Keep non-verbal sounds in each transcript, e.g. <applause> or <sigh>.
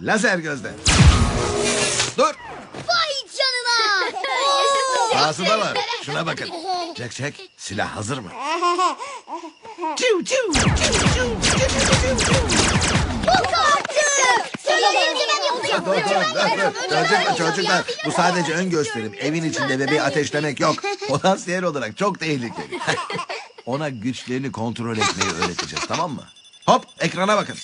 Lazer gözle. Dur. Vay canına. <laughs> Sağsı da var. Şuna bakın. Jack Jack silah hazır mı? Ciu, ciu, dur, dur. Çocuklar, çocuklar. Bu sadece ön gösterim. Evin içinde bebeği ateşlemek yok. <laughs> Potansiyel olarak çok tehlikeli. <laughs> Ona güçlerini kontrol etmeyi öğreteceğiz tamam mı? Hop ekrana bakın.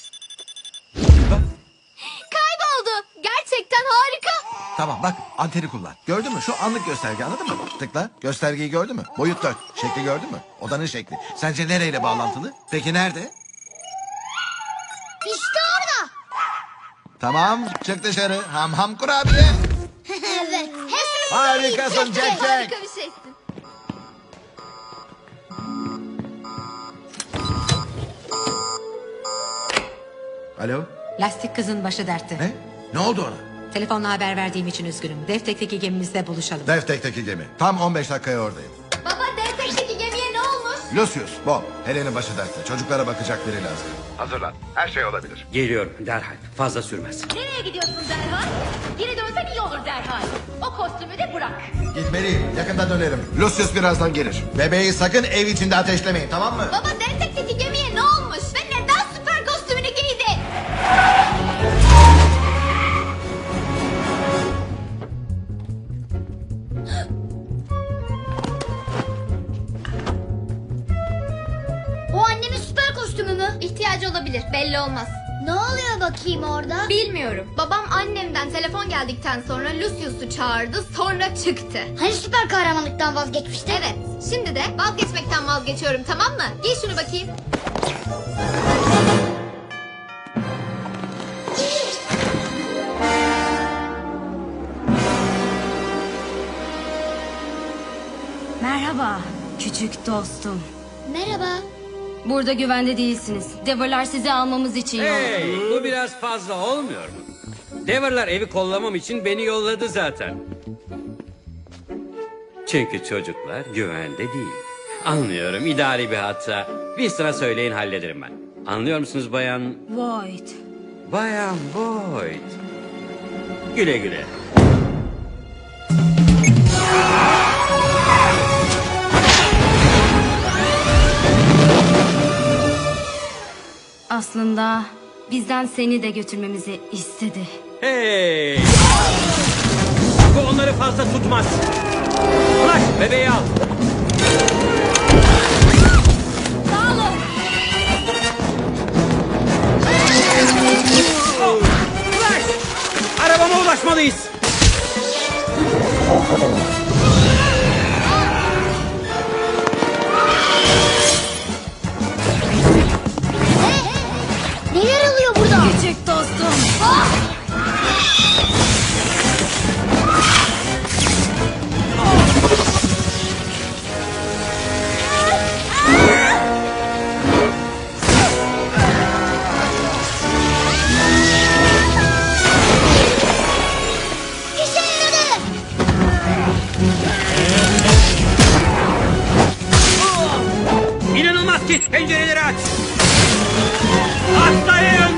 Tamam bak anteni kullan. Gördün mü? Şu anlık gösterge anladın mı? Tıkla. Göstergeyi gördün mü? Boyut 4. Şekli gördün mü? Odanın şekli. Sence nereyle bağlantılı? Peki nerede? İşte orada. Tamam çık dışarı. Ham ham kurabiye. <laughs> evet. Harikasın Jack Jack. Harika bir şeysin. Alo? Lastik kızın başı dertte. Ne? Ne oldu ona? Telefonla haber verdiğim için üzgünüm. Devtek'teki gemimizde buluşalım. Devtek'teki gemi. Tam 15 dakikaya oradayım. Baba Devtek'teki gemiye ne olmuş? Lucius, Bob, Helen'in başı dertte. Çocuklara bakacak biri lazım. Hazırlan. Her şey olabilir. Geliyorum derhal. Fazla sürmez. Nereye gidiyorsun derhal? Geri dönsek iyi olur derhal. O kostümü de bırak. Gitmeliyim. Yakında dönerim. Lucius birazdan gelir. Bebeği sakın ev içinde ateşlemeyin tamam mı? Baba Devtek'teki mü? İhtiyacı olabilir. Belli olmaz. Ne oluyor bakayım orada? Bilmiyorum. Babam annemden telefon geldikten sonra Lucius'u çağırdı sonra çıktı. Hani süper kahramanlıktan vazgeçmişti? Evet. Şimdi de vazgeçmekten vazgeçiyorum tamam mı? Giy şunu bakayım. Merhaba küçük dostum. Merhaba. Burada güvende değilsiniz. Deverlar sizi almamız için yolladı. Hey, bu biraz fazla olmuyor mu? Deverlar evi kollamam için beni yolladı zaten. Çünkü çocuklar güvende değil. Anlıyorum, idari bir hatta. Bir sıra söyleyin hallederim ben. Anlıyor musunuz bayan? Void. Bayan Boyd. Güle güle. Aslında bizden seni de götürmemizi istedi. Hey! Bu onları fazla tutmaz. Flash, bebeği al. Oh, Flash! Arabama ulaşmalıyız. Pencereleri aç. Atlayın.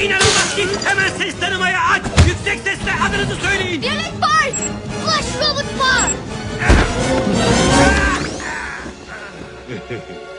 İnanılmaz ki hemen ses tanımaya aç. Yüksek sesle adınızı söyleyin. Violet Park! Flash Robot Park. <laughs>